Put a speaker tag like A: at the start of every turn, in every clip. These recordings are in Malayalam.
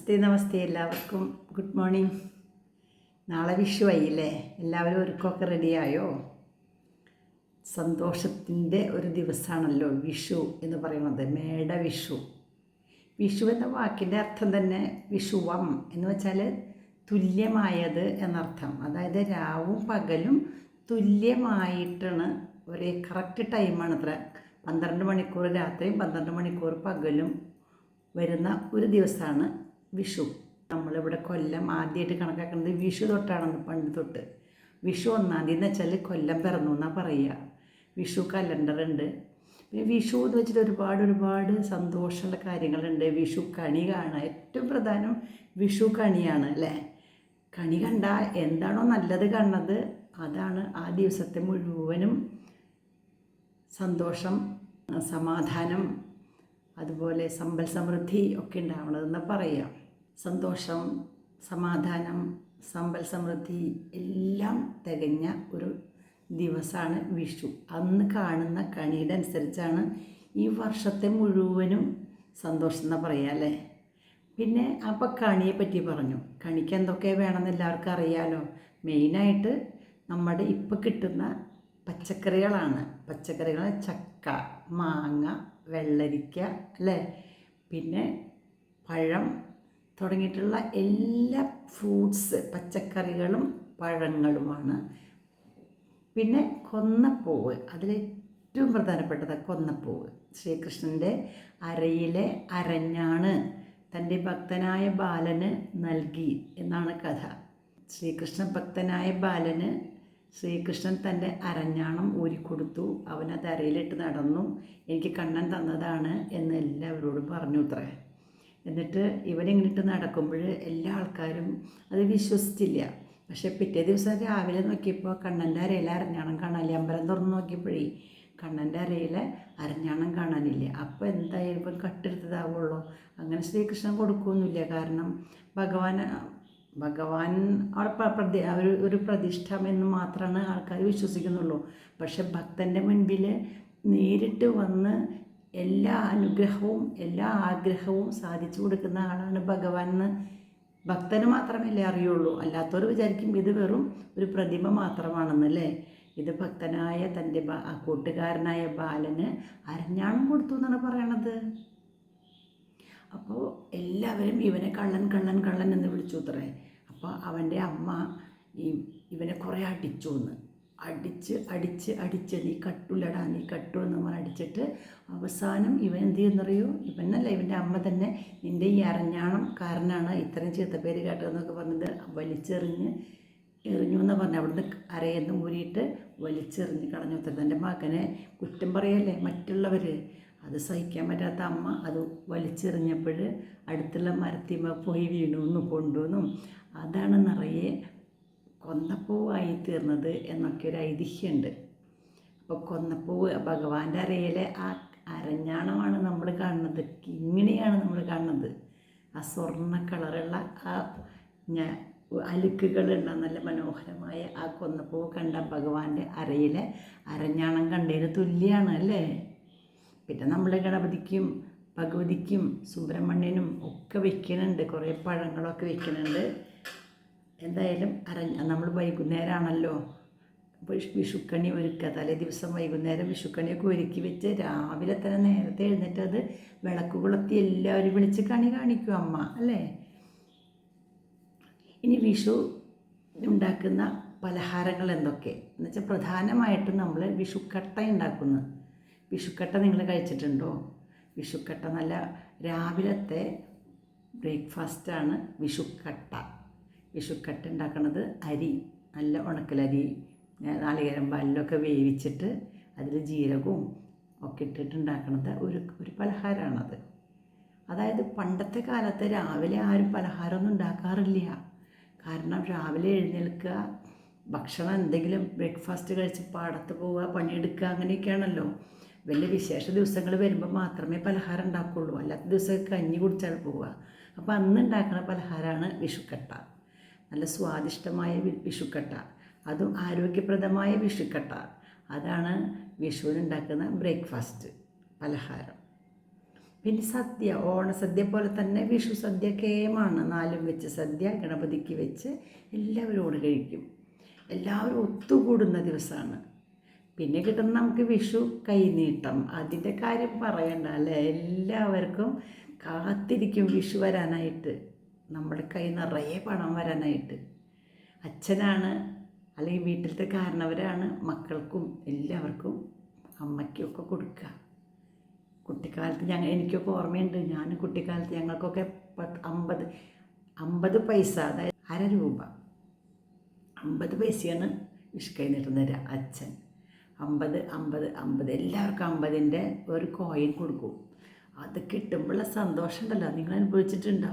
A: നമസ്തേ നമസ്തേ എല്ലാവർക്കും. Good morning. നാളെ വിഷു ആയില്ലേ? എല്ലാവരും ഒരുക്കമൊക്കെ റെഡിയായോ? സന്തോഷത്തിന്റെ ഒരു ദിവസമാണല്ലോ വിഷു എന്ന് പറയുന്നത് മേട വിഷു. വിഷു എന്ന വാക്കിന്റെ അർത്ഥം തന്നെ വിഷുവം എന്ന് വെച്ചാൽ തുല്യമായത് എന്നർത്ഥം. അതായത് രാവും പകലും തുല്യമായിട്ടാണ് ഒരേ കറക്റ്റ് ടൈമാണ് അത്ര. പന്ത്രണ്ട് മണിക്കൂർ രാത്രിയും പന്ത്രണ്ട് മണിക്കൂർ പകലും വരുന്ന ഒരു ദിവസമാണ് വിഷു. നമ്മളിവിടെ കൊല്ലം ആദ്യമായിട്ട് കണക്കാക്കുന്നത് വിഷു തൊട്ടാണെന്ന് പണ്ട് തൊട്ട്. വിഷു ഒന്നാം തീയതി എന്ന് വെച്ചാൽ കൊല്ലം പിറന്നു എന്നാണ് പറയുക. വിഷു കലണ്ടർ ഉണ്ട് പിന്നെ വിഷു എന്ന് വെച്ചിട്ട് ഒരുപാട് ഒരുപാട് സന്തോഷമുള്ള കാര്യങ്ങളുണ്ട്. വിഷു കണി കാണുക ഏറ്റവും പ്രധാനം വിഷു കണിയാണ് അല്ലേ? കണി കണ്ടാൽ എന്താണോ നല്ലത് കണ്ടത് അതാണ് ആ ദിവസത്തെ മുഴുവനും സന്തോഷം സമാധാനം അതുപോലെ സമ്പൽ സമൃദ്ധി ഒക്കെ ഉണ്ടാവണതെന്ന് പറയാം. സന്തോഷം സമാധാനം സമ്പൽ സമൃദ്ധി എല്ലാം തികഞ്ഞ ഒരു ദിവസമാണ് വിഷു. അന്ന് കാണുന്ന കണിയുടെ അനുസരിച്ചാണ് ഈ വർഷത്തെ മുഴുവനും സന്തോഷം എന്ന് പറയാം അല്ലേ? പിന്നെ അപ്പോൾ കണിയെ പറ്റി പറഞ്ഞു. കണിക്ക് എന്തൊക്കെ വേണമെന്ന് എല്ലാവർക്കും അറിയാലോ. മെയിനായിട്ട് നമ്മുടെ ഇപ്പോൾ കിട്ടുന്ന പച്ചക്കറികളാണ്. പച്ചക്കറികൾ ചക്ക മാങ്ങ വെള്ളരിക്ക അല്ലേ? പിന്നെ പഴം തുടങ്ങിയിട്ടുള്ള എല്ലാ ഫ്രൂട്ട്സ് പച്ചക്കറികളും പഴങ്ങളുമാണ്. പിന്നെ കൊന്നപ്പൂവ് അതിലേറ്റവും പ്രധാനപ്പെട്ടത് കൊന്നപ്പൂവ്. ശ്രീകൃഷ്ണന്റെ അരയിലെ അരഞ്ഞാണ് തന്റെ ഭക്തനായ ബാലന് നൽകി എന്നാണ് കഥ. ശ്രീകൃഷ്ണ ഭക്തനായ ബാലന് ശ്രീകൃഷ്ണൻ തന്റെ അരഞ്ഞാണം ഊരിക്കൊടുത്തു. അവനത് അരയിലിട്ട് നടന്നു. എനിക്ക് കണ്ണൻ തന്നതാണ് എന്ന് എല്ലാവരോടും പറഞ്ഞു അത്രേ. എന്നിട്ട് ഇവനിങ്ങനിട്ട് നടക്കുമ്പോൾ എല്ലാ ആൾക്കാരും അത് വിശ്വസിച്ചില്ല. പക്ഷേ പിറ്റേ ദിവസം രാവിലെ നോക്കിയപ്പോൾ കണ്ണന്റെ അരയിൽ അരഞ്ഞാണം കാണാനില്ല. അമ്പലം തുറന്ന് നോക്കിയപ്പോഴേ കണ്ണന്റെ അരയിൽ അരഞ്ഞാണം കാണാനില്ല. അപ്പോൾ എന്തായാലും കട്ടെടുത്തതാവുള്ളൂ. അങ്ങനെ ശ്രീകൃഷ്ണൻ കൊടുക്കുമൊന്നുമില്ല കാരണം ഭഗവാൻ ഭഗവാൻ അവിടെ പ്രതി ഒരു ഒരു പ്രതിഷ്ഠ എന്ന് മാത്രമാണ് ആൾക്കാർ വിശ്വസിക്കുന്നുള്ളൂ. പക്ഷെ ഭക്തന്റെ മുൻപിൽ നേരിട്ട് വന്ന് എല്ലാ അനുഗ്രഹവും എല്ലാ ആഗ്രഹവും സാധിച്ചു കൊടുക്കുന്ന ആളാണ് ഭഗവാൻ എന്ന് ഭക്തന് മാത്രമല്ലേ അറിയുള്ളൂ. അല്ലാത്തവർ വിചാരിക്കും ഇത് വെറും ഒരു പ്രതിമ മാത്രമാണെന്നല്ലേ. ഇത് ഭക്തനായ തന്റെ കൂട്ടുകാരനായ ബാലന് അരഞ്ഞാണം കൊടുത്തു എന്നാണ് പറയണത്. അപ്പോൾ എല്ലാവരും ഇവനെ കള്ളൻ കള്ളൻ കള്ളൻ എന്ന് വിളിച്ചു അത്രേ അപ്പോൾ അവന്റെ അമ്മ ഈ ഇവനെ കുറേ അടിച്ചു എന്ന്. അടിച്ച് അടിച്ച് അടിച്ച് നീ കട്ടുലടാ നീ കട്ടു എന്ന് പറഞ്ഞ് അടിച്ചിട്ട് അവസാനം ഇവൻ എന്ത് ചെയ്യുന്നറിയോ ഇവനല്ല ഇവന്റെ അമ്മ തന്നെ നിന്റെ ഈ അരഞ്ഞാണം കാരനാണ് ഇത്രയും ചീത്ത പേര് കേട്ടതെന്നൊക്കെ പറഞ്ഞത് വലിച്ചെറിഞ്ഞ് എറിഞ്ഞു എന്ന് പറഞ്ഞ് അവിടുന്ന് അരയെന്ന് ഊരിയിട്ട് വലിച്ചെറിഞ്ഞ് കളഞ്ഞു തന്നെ മകനെ കുറ്റം പറയല്ലേ? മറ്റുള്ളവർ അത് സഹിക്കാൻ പറ്റാത്ത അമ്മ അത് വലിച്ചെറിഞ്ഞപ്പോൾ അടുത്തുള്ള മരത്തിമ പോയി വീണു എന്നും കൊണ്ടുവന്നും. അതാണ് നിറയെ കൊന്നപ്പൂവായി തീർന്നത് എന്നൊക്കെ ഒരു ഐതിഹ്യമുണ്ട്. അപ്പോൾ കൊന്നപ്പൂവ് ഭഗവാന്റെ അരയിലെ ആ അരഞ്ഞാണമാണ് നമ്മൾ കാണുന്നത്. ഇങ്ങനെയാണ് നമ്മൾ കാണുന്നത്. ആ സ്വർണ കളറുള്ള ആ ഞാൻ അലുക്കുകളുള്ള നല്ല മനോഹരമായ ആ കൊന്നപ്പൂവ് കണ്ട ഭഗവാന്റെ അരയിലെ അരഞ്ഞാണം കണ്ടതിന് തുല്യമാണ് അല്ലേ? പിന്നെ നമ്മൾ ഗണപതിക്കും ഭഗവതിക്കും സുബ്രഹ്മണ്യനും ഒക്കെ വെക്കുന്നുണ്ട് കുറേ പഴങ്ങളൊക്കെ വെക്കുന്നുണ്ട് എന്തായാലും അരഞ്ഞ നമ്മൾ വൈകുന്നേരമാണല്ലോ വിഷ് വിഷുക്കണി ഒരുക്കുക. തലേ ദിവസം വൈകുന്നേരം വിഷുക്കണിയൊക്കെ ഒരുക്കി വെച്ച് രാവിലെ തന്നെ നേരത്തെ എഴുന്നേറ്റ് അത് വിളക്ക് കൊളുത്തി എല്ലാവരും വിളിച്ച് കണി കാണിക്കും അമ്മ അല്ലേ? ഇനി വിഷു ഉണ്ടാക്കുന്ന പലഹാരങ്ങൾ എന്തൊക്കെ? എന്നുവെച്ചാൽ പ്രധാനമായിട്ടും നമ്മൾ വിഷുക്കട്ട ഉണ്ടാക്കുന്നു വിഷുക്കട്ട നിങ്ങൾ കഴിച്ചിട്ടുണ്ടോ? വിഷുക്കട്ട നല്ല രാവിലത്തെ ബ്രേക്ക്ഫാസ്റ്റാണ് വിഷുക്കട്ട. വിഷുക്കട്ട ഉണ്ടാക്കുന്നത് അരി നല്ല ഉണക്കലരി നാളികേരം പാലിലൊക്കെ വേവിച്ചിട്ട് അതിൽ ജീരകവും ഒക്കെ ഇട്ടിട്ട് ഉണ്ടാക്കുന്നത് ഒരു ഒരു പലഹാരമാണത് അതായത് പണ്ടത്തെ കാലത്ത് രാവിലെ ആരും പലഹാരമൊന്നും ഉണ്ടാക്കാറില്ല. കാരണം രാവിലെ എഴുന്നേൽക്കുക ഭക്ഷണം എന്തെങ്കിലും ബ്രേക്ക്ഫാസ്റ്റ് കഴിച്ച് പാടത്ത് പോവുക പണിയെടുക്കുക അങ്ങനെയൊക്കെയാണല്ലോ. വലിയ വിശേഷ ദിവസങ്ങൾ വരുമ്പോൾ മാത്രമേ പലഹാരം ഉണ്ടാക്കുകയുള്ളൂ അല്ലാത്ത ദിവസം കഞ്ഞി കുടിച്ചാൽ പോവുക അപ്പോൾ അന്ന് ഉണ്ടാക്കുന്ന പലഹാരമാണ് വിഷുക്കട്ട. നല്ല സ്വാദിഷ്ടമായ വിഷുക്കട്ട. അതും ആരോഗ്യപ്രദമായ വിഷുക്കട്ട. അതാണ് വിഷുവിനുണ്ടാക്കുന്ന ബ്രേക്ക്ഫാസ്റ്റ് പലഹാരം. പിന്നെ സദ്യ ഓണസദ്യ പോലെ തന്നെ വിഷു സദ്യ കേമാണ് നാലും വെച്ച് സദ്യ ഗണപതിക്ക് വെച്ച് എല്ലാവരും ഊണ് കഴിക്കും. എല്ലാവരും ഒത്തുകൂടുന്ന ദിവസമാണ്. പിന്നെ കിട്ടുന്ന നമുക്ക് വിഷു കൈനീട്ടം. അതിന്റെ കാര്യം പറയണ്ട അല്ലേ? എല്ലാവർക്കും കാത്തിരിക്കും വിഷു വരാനായിട്ട്. നമ്മുടെ കൈ നിറയെ പണം വരാനായിട്ട്. അച്ഛനാണ് അല്ലെങ്കിൽ വീട്ടിലത്തെ കാരണവരാണ് മക്കൾക്കും എല്ലാവർക്കും അമ്മയ്ക്കൊക്കെ കൊടുക്കുക. കുട്ടിക്കാലത്ത് ഞങ്ങൾ എനിക്കൊക്കെ ഓർമ്മയുണ്ട്. ഞാൻ കുട്ടിക്കാലത്ത് ഞങ്ങൾക്കൊക്കെ അമ്പത് അമ്പത് പൈസ അതായത് അര രൂപ. അമ്പത് പൈസയാണ് വിഷു കൈ നീട്ടം തരിക അച്ഛൻ. അമ്പത് അമ്പത് അമ്പത്. എല്ലാവർക്കും അമ്പതിന്റെ ഒരു കോയിൻ കൊടുക്കും. അത് കിട്ടുമ്പോഴുള്ള സന്തോഷം ഉണ്ടല്ലോ. നിങ്ങൾ അനുഭവിച്ചിട്ടുണ്ടോ?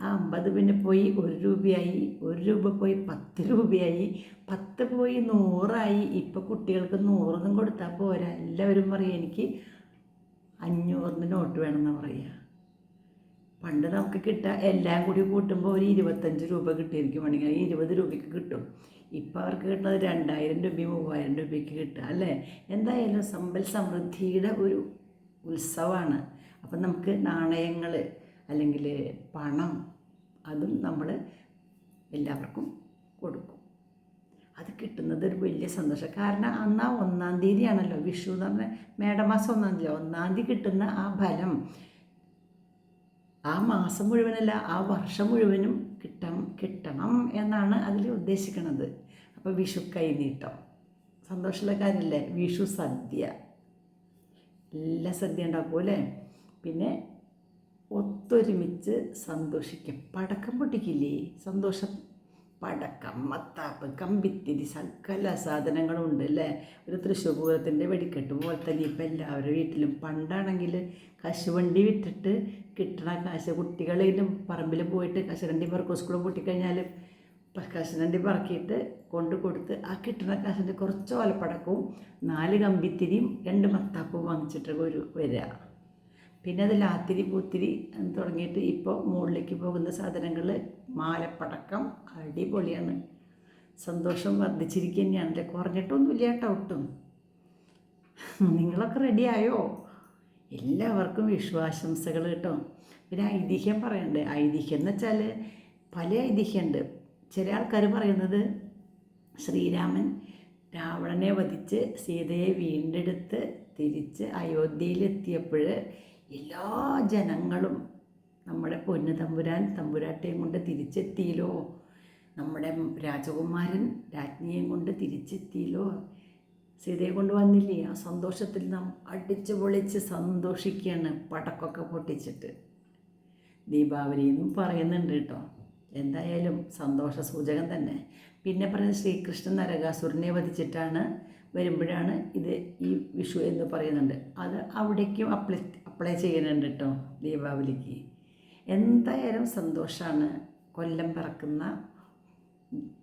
A: ആ അമ്പത് പിന്നെ പോയി ഒരു രൂപയായി ഒരു രൂപ പോയി പത്ത് രൂപയായി പത്ത് പോയി നൂറായി. ഇപ്പോൾ കുട്ടികൾക്ക് നൂറൊന്നും കൊടുത്താൽ പോരാ. എല്ലാവരും പറയും എനിക്ക് അഞ്ഞൂറിന് നോട്ട് വേണമെന്ന് പറയുക. പണ്ട് നമുക്ക് കിട്ടുക എല്ലാം കൂടി കൂട്ടുമ്പോൾ ഒരു ഇരുപത്തഞ്ച് രൂപ കിട്ടിയിരിക്കും വേണമെങ്കിൽ. ഇരുപത് രൂപയ്ക്ക് കിട്ടും. ഇപ്പോൾ അവർക്ക് കിട്ടുന്നത് രണ്ടായിരം രൂപയും മൂവായിരം രൂപയ്ക്ക് കിട്ടുക അല്ലേ? എന്തായാലും സമ്പൽ സമൃദ്ധിയുടെ ഒരു ഉത്സവമാണ് അപ്പം നമുക്ക് നാണയങ്ങൾ അല്ലെങ്കിൽ പണം അതും നമ്മൾ എല്ലാവർക്കും കൊടുക്കും. അത് കിട്ടുന്നത് ഒരു വലിയ സന്തോഷം. കാരണം അന്ന് ആ ഒന്നാം തീയതിയാണല്ലോ വിഷു എന്ന് പറഞ്ഞാൽ മേടമാസം ഒന്നാം തീയതി. ഒന്നാം തീയതി കിട്ടുന്ന ആ ഫലം ആ മാസം മുഴുവനല്ല ആ വർഷം മുഴുവനും കിട്ടം കിട്ടണം എന്നാണ് അതിൽ ഉദ്ദേശിക്കുന്നത് അപ്പോൾ വിഷു കൈനീട്ടം. സന്തോഷമുള്ള കാര്യമല്ലേ? വിഷു സദ്യ. എല്ലാ സദ്യ ഉണ്ടാക്കും പിന്നെ ഒത്തൊരുമിച്ച് സന്തോഷിക്കും. പടക്കം പൊട്ടിക്കില്ലേ? സന്തോഷം പടക്കം മത്താപ്പ് കമ്പിത്തിരി സകല സാധനങ്ങളും ഉണ്ട് അല്ലേ? ഒരു തൃശ്ശൂർ പൂരത്തിന്റെ വെടിക്കെട്ട് പോലെ തന്നെ ഇപ്പം എല്ലാവരുടെ വീട്ടിലും. പണ്ടാണെങ്കിൽ കശുവണ്ടി വിറ്റിട്ട് കിട്ടണ കാശ് കുട്ടികളിലും പറമ്പിൽ പോയിട്ട് കശുവണ്ടി പറക്കും സ്കൂളിൽ പൊട്ടിക്കഴിഞ്ഞാൽ കശുവണ്ടി പറക്കിയിട്ട് കൊണ്ട് കൊടുത്ത് ആ കിട്ടുന്ന കാശിന്റെ കുറച്ച് ഓലപ്പടക്കവും നാല് കമ്പിത്തിരിയും രണ്ട് മത്താപ്പും വാങ്ങിച്ചിട്ട് ഒരു വരിക. പിന്നെ അതിൽ ആത്തിരി പൂത്തിരി തുടങ്ങിയിട്ട് ഇപ്പോൾ മുകളിലേക്ക് പോകുന്ന സാധനങ്ങൾ മാലപ്പടക്കം അടിപൊളിയാണ്. സന്തോഷം വർദ്ധിച്ചിരിക്കുക തന്നെയാണല്ലേ? കുറഞ്ഞിട്ടൊന്നുമില്ല കേട്ടോ ഒട്ടും. നിങ്ങളൊക്കെ റെഡിയായോ എല്ലാവർക്കും വിശ്വാശംസകൾ കേട്ടോ. പിന്നെ ഐതിഹ്യം പറയണ്ടേ. ഐതിഹ്യം എന്ന് വെച്ചാൽ പല ഐതിഹ്യമുണ്ട് ചില ആൾക്കാർ പറയുന്നത് ശ്രീരാമൻ രാവണനെ വധിച്ച് സീതയെ വീണ്ടെടുത്ത് തിരിച്ച് അയോധ്യയിലെത്തിയപ്പോൾ എല്ലാ ജനങ്ങളും നമ്മുടെ പൊന്നു തമ്പുരാൻ തമ്പുരാട്ടയും കൊണ്ട് തിരിച്ചെത്തിയല്ലോ. നമ്മുടെ രാജകുമാരൻ രാജ്ഞിയെയും കൊണ്ട് തിരിച്ചെത്തിയല്ലോ. സീതയെ കൊണ്ട് വന്നില്ലേ? ആ സന്തോഷത്തിൽ നാം അടിച്ചു പൊളിച്ച് സന്തോഷിക്കുകയാണ് പടക്കമൊക്കെ പൊട്ടിച്ചിട്ട്. ദീപാവലി എന്നും പറയുന്നുണ്ട് കേട്ടോ. എന്തായാലും സന്തോഷ സൂചകം തന്നെ. പിന്നെ പറയുന്നത് ശ്രീകൃഷ്ണൻ നരകാസുരനെ വധിച്ചിട്ടാണ് വരുമ്പോഴാണ് ഇത് ഈ വിഷു എന്ന് പറയുന്നുണ്ട്. അത് അവിടേക്കും അപ്ലൈ അപ്ലൈ ചെയ്യുന്നുണ്ട് കേട്ടോ ദീപാവലിക്ക്. എന്തായാലും സന്തോഷമാണ് കൊല്ലം പിറക്കുന്ന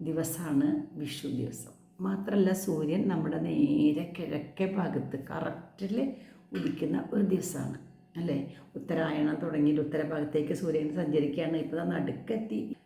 A: ദിവസമാണ് വിഷു ദിവസം. മാത്രമല്ല സൂര്യൻ നമ്മുടെ നേരെ കിഴക്കേ ഭാഗത്ത് കറക്റ്റിൽ ഉദിക്കുന്ന ഒരു ദിവസമാണ് അല്ലേ? ഉത്തരായണം തുടങ്ങി ഉത്തരഭാഗത്തേക്ക് സൂര്യൻ സഞ്ചരിക്കുകയാണ്. ഇപ്പോൾ നടുക്കെത്തി.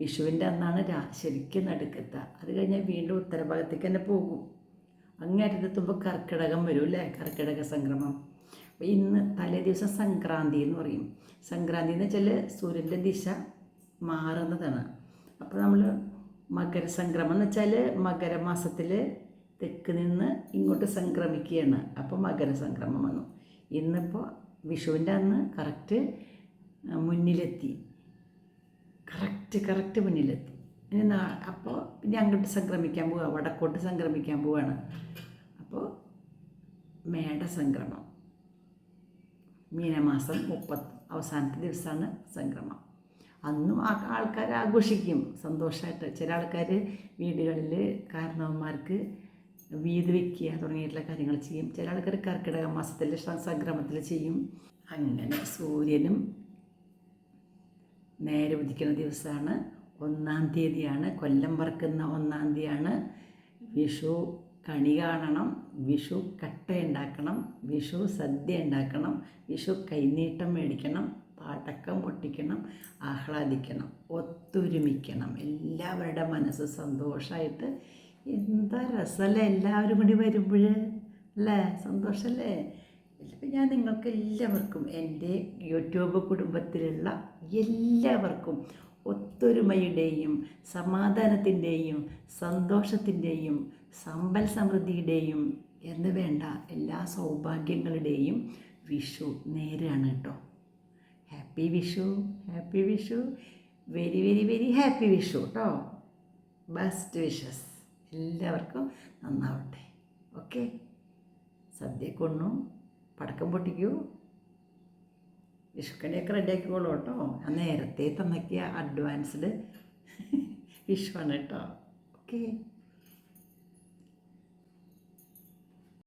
A: വിഷുവിന്റെ അന്നാണ് രാ ശരിക്കും നടുക്കെത്തുക അത് കഴിഞ്ഞാൽ വീണ്ടും ഉത്തരഭാഗത്തേക്ക് തന്നെ പോകും. അങ്ങേറ്റത്തെത്തുമ്പോൾ കർക്കിടകം വരും അല്ലേ? കർക്കിടക സംക്രമം. ഇന്ന് തലേ ദിവസം സംക്രാന്തി എന്ന് പറയും. സംക്രാന്തി എന്ന് വെച്ചാൽ സൂര്യന്റെ ദിശ മാറുന്നതാണ്. അപ്പോൾ നമ്മൾ മകരസംക്രമം എന്ന് വെച്ചാൽ മകരമാസത്തിൽ തെക്ക് നിന്ന് ഇങ്ങോട്ട് സംക്രമിക്കുകയാണ്. അപ്പോൾ മകരസംക്രമം വന്നു. ഇന്നിപ്പോൾ വിഷുവിന്റെ അന്ന് കറക്റ്റ് മുന്നിലെത്തി. കറക്റ്റ് കറക്റ്റ് മുന്നിലെത്തി. ഇനി നാ അപ്പോൾ പിന്നെ അങ്ങോട്ട് സംക്രമിക്കാൻ പോവുക വടക്കോട്ട് സംക്രമിക്കാൻ പോവുകയാണ് അപ്പോൾ മേടസംക്രമം. മീനമാസം മുപ്പത്ത് അവസാനത്തെ ദിവസമാണ് സംക്രമം. അന്നും ആ ആൾക്കാർ ആഘോഷിക്കും. സന്തോഷമായിട്ട് ചില ആൾക്കാർ വീടുകളിൽ കാരണവന്മാർക്ക് വീത് വയ്ക്കുക തുടങ്ങിയിട്ടുള്ള കാര്യങ്ങൾ ചെയ്യും. ചില ആൾക്കാർ കർക്കിടക മാസത്തിൽ സംക്രമത്തിൽ ചെയ്യും. അങ്ങനെ സൂര്യനും നേരെ ഉദിക്കുന്ന ദിവസമാണ് ഒന്നാം തീയതിയാണ്. കൊല്ലം പറക്കുന്ന ഒന്നാം തീയതിയാണ്. വിഷു കണി കാണണം. വിഷു കട്ട ഉണ്ടാക്കണം വിഷു സദ്യ ഉണ്ടാക്കണം വിഷു കൈനീട്ടം മേടിക്കണം പാട്ടക്കം പൊട്ടിക്കണം ആഹ്ലാദിക്കണം ഒത്തൊരുമിക്കണം. എല്ലാവരുടെ മനസ്സ് സന്തോഷമായിട്ട് എന്താ രസമല്ലേ? എല്ലാവരും കൂടി വരുമ്പോൾ അല്ലേ? സന്തോഷമല്ലേ? ഇപ്പം ഞാൻ നിങ്ങൾക്ക് എല്ലാവർക്കും എന്റെ യൂട്യൂബ് കുടുംബത്തിലുള്ള എല്ലാവർക്കും ഒത്തൊരുമയുടെയും സമാധാനത്തിന്റെയും സന്തോഷത്തിന്റെയും സമ്പൽ സമൃദ്ധിയുടെയും എന്ന് വേണ്ട എല്ലാ സൗഭാഗ്യങ്ങളുടെയും വിഷു നേരാണ് കേട്ടോ. Happy Vishu happy Vishu very very very happy Vishu കേട്ടോ. ബെസ്റ്റ് വിഷസ് എല്ലാവർക്കും നന്നാവട്ടെ. ഓക്കെ സദ്യ കൊണ്ണു പടക്കം പൊട്ടിക്കൂ വിഷുക്കണിയൊക്കെ റെഡിയാക്കിക്കോളൂ കേട്ടോ. നേരത്തെ തന്നൊക്കെ അഡ്വാൻസ്ഡ് ആണ് കേട്ടോ. ഓക്കെ